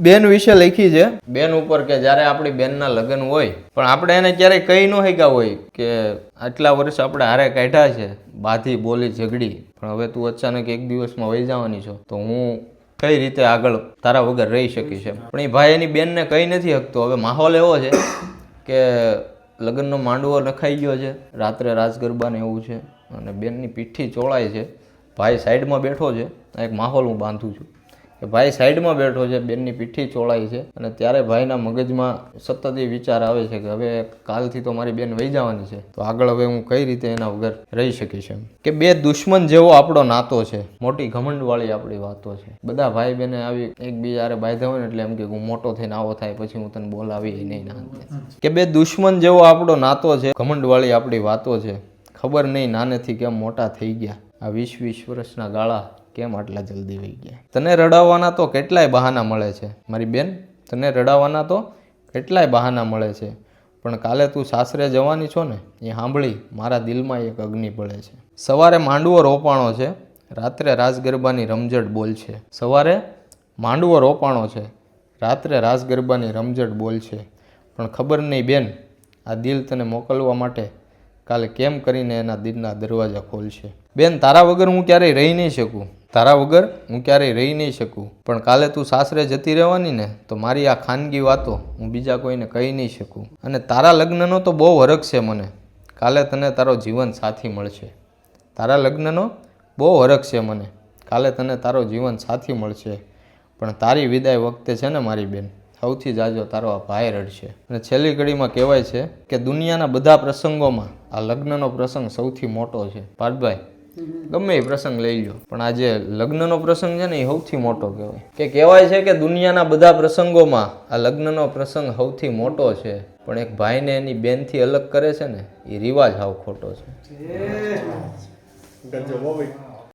બેન વિશે લખી છે. બેન ઉપર કે જ્યારે આપણી બેનના લગ્ન હોય, પણ આપણે એને ક્યારેય કહી ન શક્યા હોય કે આટલા વર્ષ આપણે હારે કાઢ્યા છે, બાધી, બોલી, ઝઘડી. પણ હવે તું અચાનક એક દિવસમાં વહી જવાની છો, તો હું કઈ રીતે આગળ તારા વગર રહી શકીશ એમ? પણ એ ભાઈ એની બેનને કહી નથી શકતો. હવે માહોલ એવો છે કે લગ્નનો માંડવો નખાઈ ગયો છે, રાત્રે રાસ ગરબાને એવું છે, અને બેનની પીઠી ચોળાય છે. ભાઈ સાઈડમાં બેઠો છે એક માહોલ હું બાંધું છું. કે ભાઈ સાઈડમાં બેઠો છે, બેનની પીઠી ચોળાઈ છે અને ત્યારે ભાઈના મગજમાં સતત એ વિચાર આવે છે કે હવે કાલથી તો મારી બેન વહી જવાની છે. તો આગળ હવે હું કઈ રીતે એના વગર રહી શકીશ એમ. કે બે દુશ્મન જેવો આપણો નાતો છે, મોટી ઘમંડવાળી આપણી વાતો છે. બધા ભાઈ બહેને આવી એકબીજા હારે બાંધ્યા હોય ને એટલે એમ કે હું મોટો થઈને આવો થાય, પછી હું તને બોલાવી નહીં ના કે બે દુશ્મન જેવો આપણો નાતો છે, ઘમંડવાળી આપણી વાતો છે, ખબર નહીં નાનેથી કેમ મોટા થઈ ગયા. આ વીસ વીસ વર્ષના ગાળા કેમ આટલા જલ્દી વહી ગયા? તને રડાવવાના તો કેટલાય બહાના મળે છે, મારી બેન. તને રડાવવાના તો કેટલાય બહાના મળે છે. પણ કાલે તું સાસરે જવાની છો ને, એ સાંભળી મારા દિલમાં એક અગ્નિ પડે છે. સવારે માંડવો રોપાણો છે, રાત્રે રાસ ગરબાની રમઝટ બોલ છે. સવારે માંડવો રોપાણો છે, રાત્રે રાસ ગરબાની રમઝટ બોલ છે. પણ ખબર નહીં બેન, આ દિલ તને મોકલવા માટે કાલે કેમ કરીને એના દિલના દરવાજા ખોલશે? બેન, તારા વગર હું ક્યારેય રહી નહીં શકું. તારા વગર હું ક્યારેય રહી નહીં શકું. પણ કાલે તું સાસરે જતી રહેવાની ને, તો મારી આ ખાનગી વાતો હું બીજા કોઈને કહી નહીં શકું. અને તારા લગ્નનો તો બહુ હરખ છે મને. કાલે તને તારો જીવન સાથી મળશે. તારા લગ્નનો બહુ હરખ છે મને. કાલે તને તારો જીવન સાથી મળશે. પણ તારી વિદાય વખતે છે ને મારી બેન, સૌથી જાજો તારો આ ભાઈ રડશે. અને છેલ્લી ઘડીમાં કહેવાય છે કે દુનિયાના બધા પ્રસંગોમાં આ લગ્નનો પ્રસંગ સૌથી મોટો છે. પાર્થભાઈ ગમે એ પ્રસંગ લઈ લો પણ આ જે લગ્નનો પ્રસંગ છે ને એ સૌથી મોટો કહેવાય. કે કહેવાય છે કે દુનિયાના બધા પ્રસંગોમાં આ લગ્નનો પ્રસંગ સૌથી મોટો છે. પણ એક ભાઈને એની બેનથી અલગ કરે છે ને, એ રિવાજ હાવ ખોટો છે.